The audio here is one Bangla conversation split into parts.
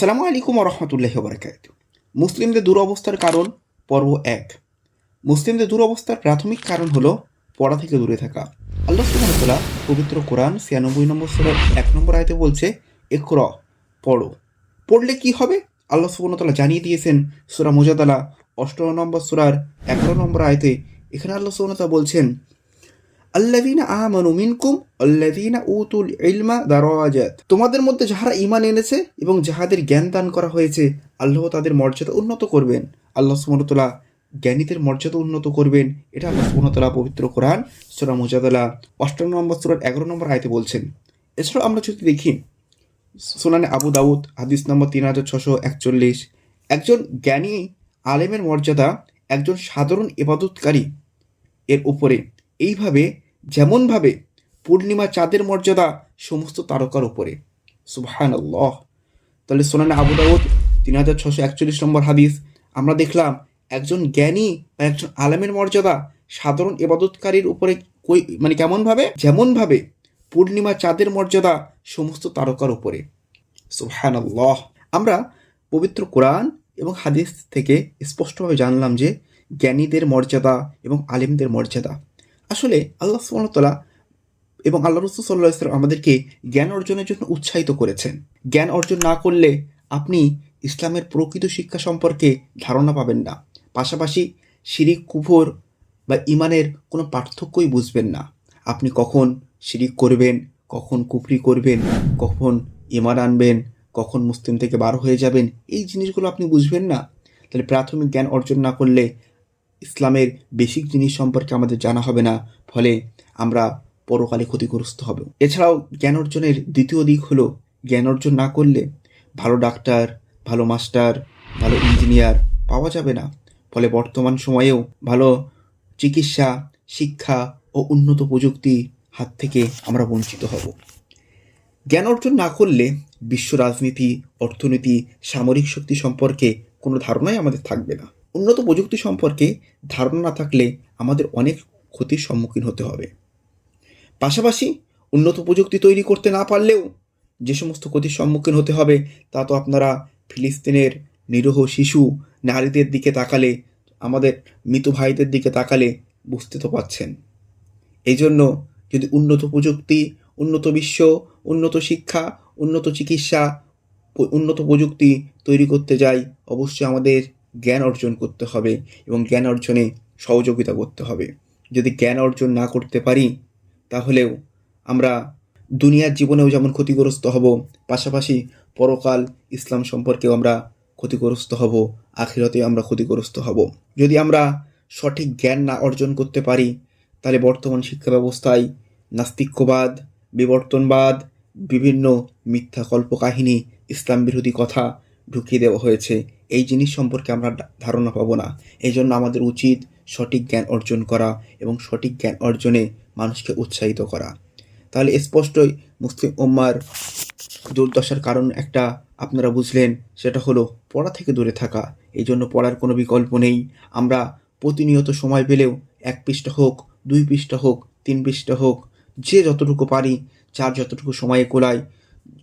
আসসালামু আলাইকুম রহমতুল্লাহ বারকাত মুসলিমদের দুরবস্থার কারণ পর্ব এক। মুসলিমদের দুরবস্থার প্রাথমিক কারণ হলো পড়া থেকে দূরে থাকা। আল্লাহ সুবাহতাল্লাহ পবিত্র কোরআন ছিয়ানব্বই নম্বর সুরার এক নম্বর আয়তে বলছে একর পড়ো। পড়লে কি হবে? আল্লাহ সুবাহতাল্লাহ জানিয়ে দিয়েছেন সুরা মুজাদালা, অষ্টম নম্বর সুরার এগারো নম্বর আয়তে। এখানে আল্লাহ সুবাহতাল্লাহ বলছেন উতুল ইলমা তোমাদের মধ্যে যাহারা ঈমান এনেছে এবং যাহাদের জ্ঞান দান করা হয়েছে, আল্লাহ তাদের মর্যাদা উন্নত করবেন। আল্লাহ তাআলা জ্ঞানীদের মর্যাদা উন্নত করবেন। এটা আল্লাহ তাআলা পবিত্র কোরআন, সূরা মুজাদালা অষ্টান্ন নম্বর সূরার এগারো নম্বর আয়তে বলছেন। এছাড়াও আমরা যদি দেখি, সুনানে আবু দাউদ, হাদিস নম্বর তিন হাজার ছশো একচল্লিশ। একজন জ্ঞানী আলেমের মর্যাদা একজন সাধারণ ইবাদতকারী এর উপরে। এইভাবে যেমনভাবে পূর্ণিমা চাঁদের মর্যাদা সমস্ত তারকার উপরে। সুবহান আল্লাহ তাহলে সোনানে আবু দাউদ তিন হাজার ছশো একচল্লিশ নম্বর হাদিস, আমরা দেখলাম একজন জ্ঞানী বা একজন আলেমের মর্যাদা সাধারণ এবাদতকারীর উপরে কই মানে কেমনভাবে? যেমনভাবে পূর্ণিমা চাঁদের মর্যাদা সমস্ত তারকার উপরে। সুবহান আল্লাহ আমরা পবিত্র কোরআন এবং হাদিস থেকে স্পষ্টভাবে জানলাম যে জ্ঞানীদের মর্যাদা এবং আলেমদের মর্যাদা। আসলে আল্লাহ সুবহানাহু এবং আল্লাহ রসুল সাল্লাহ ইসলাম আমাদেরকে জ্ঞান অর্জনের জন্য উৎসাহিত করেছেন। জ্ঞান অর্জন না করলে আপনি ইসলামের প্রকৃত শিক্ষা সম্পর্কে ধারণা পাবেন না। পাশাপাশি শিরিক, কুফর বা ইমানের কোনো পার্থক্যই বুঝবেন না। আপনি কখন শিরিক করবেন, কখন কুফরি করবেন, কখন ইমান আনবেন, কখন মুসলিম থেকে বার হয়ে যাবেন, এই জিনিসগুলো আপনি বুঝবেন না। তাহলে প্রাথমিক জ্ঞান অর্জন না করলে ইসলামের বেসিক জিনিস সম্পর্কে আমাদের জানা হবে না, ফলে আমরা পরকালে ক্ষতিগ্রস্ত হব। এছাড়াও জ্ঞান অর্জনের দ্বিতীয় দিক হলো, জ্ঞান অর্জন না করলে ভালো ডাক্তার, ভালো মাস্টার, ভালো ইঞ্জিনিয়ার পাওয়া যাবে না। ফলে বর্তমান সময়েও ভালো চিকিৎসা, শিক্ষা ও উন্নত প্রযুক্তি হাত থেকে আমরা বঞ্চিত হব। জ্ঞান অর্জন না করলে বিশ্ব রাজনীতি, অর্থনীতি, সামরিক শক্তি সম্পর্কে কোনো ধারণাই আমাদের থাকবে না। উন্নত প্রযুক্তি সম্পর্কে ধারণা না থাকলে আমাদের অনেক ক্ষতির সম্মুখীন হতে হবে। পাশাপাশি উন্নত প্রযুক্তি তৈরি করতে না পারলেও যে সমস্ত ক্ষতির সম্মুখীন হতে হবে তা তো আপনারা ফিলিস্তিনের নিরহ শিশু নারীদের দিকে তাকালে, আমাদের মৃত ভাইদের দিকে তাকালে বুঝতে তো পাচ্ছেন। এই জন্য যদি উন্নত প্রযুক্তি, উন্নত বিশ্ব, উন্নত শিক্ষা, উন্নত চিকিৎসা, উন্নত প্রযুক্তি তৈরি করতে যাই, অবশ্যই আমাদের জ্ঞান অর্জন করতে হবে এবং জ্ঞান অর্জনে সহযোগিতা করতে হবে। যদি জ্ঞান অর্জন না করতে পারি, তাহলেও আমরা দুনিয়ার জীবনেও যেমন ক্ষতিগ্রস্ত হব, পাশাপাশি পরকাল ইসলাম সম্পর্কেও আমরা ক্ষতিগ্রস্ত হব আখিরতে আমরা ক্ষতিগ্রস্ত হব। যদি আমরা সঠিক জ্ঞান না অর্জন করতে পারি, তাহলে বর্তমান শিক্ষা ব্যবস্থায় নাস্তিক্যবাদ, বিবর্তনবাদ, বিভিন্ন মিথ্যা কল্পকাহিনী, ইসলাম বিরোধী কথা ঢুকিয়ে দেওয়া হয়েছে। এই জিনিস সম্পর্কে আমরা ধারণা পাবো না। এই জন্য আমাদের উচিত সঠিক জ্ঞান অর্জন করা এবং সঠিক জ্ঞান অর্জনে মানুষকে উৎসাহিত করা। তাহলে স্পষ্টই মুসলিম উম্মার দুর্দশার কারণ একটা আপনারা বুঝলেন, সেটা হলো পড়া থেকে দূরে থাকা। এই জন্য পড়ার কোনো বিকল্প নেই। আমরা প্রতিনিয়ত সময় পেলেও এক পৃষ্ঠা হোক, দুই পৃষ্ঠা হোক, তিন পৃষ্ঠা হোক, যে যতটুকু পারি, যার যতটুকু সময়ে কোলায়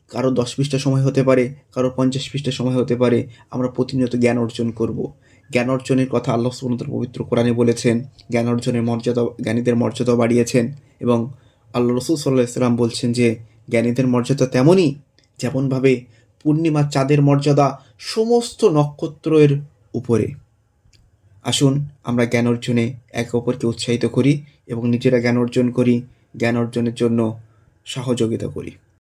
কারও দশ পৃষ্ঠা সময় হতে পারে, কারও পঞ্চাশ পৃষ্ঠা সময় হতে পারে, আমরা প্রতিনিয়ত জ্ঞান অর্জন করব। জ্ঞান অর্জনের কথা আল্লাহ সুবহানাহু পবিত্র কোরআনে বলেছেন, জ্ঞান অর্জনের মর্যাদা, জ্ঞানীদের মর্যাদা বাড়িয়েছেন এবং আল্লাহ রসুল সাল্লাহ ইসলাম বলছেন যে, জ্ঞানীদের মর্যাদা তেমনই যেমনভাবে পূর্ণিমা চাঁদের মর্যাদা সমস্ত নক্ষত্রের উপরে। আসুন আমরা জ্ঞান অর্জনে একে অপরকে উৎসাহিত করি এবং নিজেরা জ্ঞান অর্জন করি, জ্ঞান অর্জনের জন্য সহযোগিতা করি।